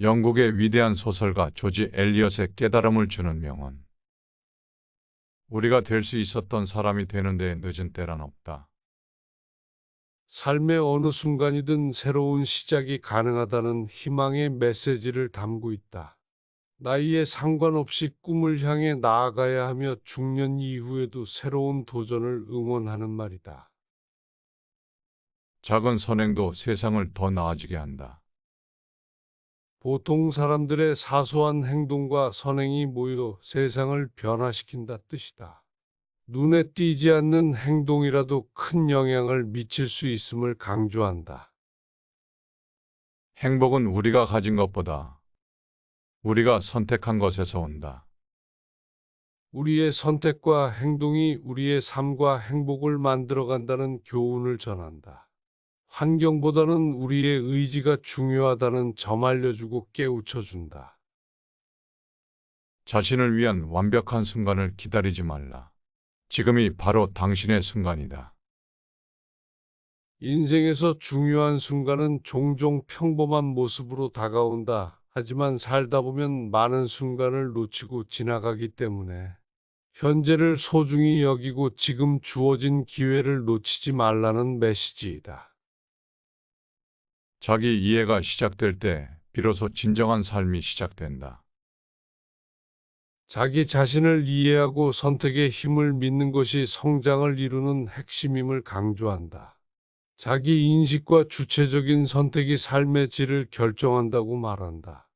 영국의 위대한 소설가 조지 엘리엇의 깨달음을 주는 명언. 우리가 될 수 있었던 사람이 되는 데 늦은 때란 없다. 삶의 어느 순간이든 새로운 시작이 가능하다는 희망의 메시지를 담고 있다. 나이에 상관없이 꿈을 향해 나아가야 하며 중년 이후에도 새로운 도전을 응원하는 말이다. 작은 선행도 세상을 더 나아지게 한다. 보통 사람들의 사소한 행동과 선행이 모여 세상을 변화시킨다 뜻이다. 눈에 띄지 않는 행동이라도 큰 영향을 미칠 수 있음을 강조한다. 행복은 우리가 가진 것보다 우리가 선택한 것에서 온다. 우리의 선택과 행동이 우리의 삶과 행복을 만들어간다는 교훈을 전한다. 환경보다는 우리의 의지가 중요하다는 점 알려주고 깨우쳐준다. 자신을 위한 완벽한 순간을 기다리지 말라. 지금이 바로 당신의 순간이다. 인생에서 중요한 순간은 종종 평범한 모습으로 다가온다. 하지만 살다 보면 많은 순간을 놓치고 지나가기 때문에 현재를 소중히 여기고 지금 주어진 기회를 놓치지 말라는 메시지이다. 자기 이해가 시작될 때 비로소 진정한 삶이 시작된다. 자기 자신을 이해하고 선택의 힘을 믿는 것이 성장을 이루는 핵심임을 강조한다. 자기 인식과 주체적인 선택이 삶의 질을 결정한다고 말한다.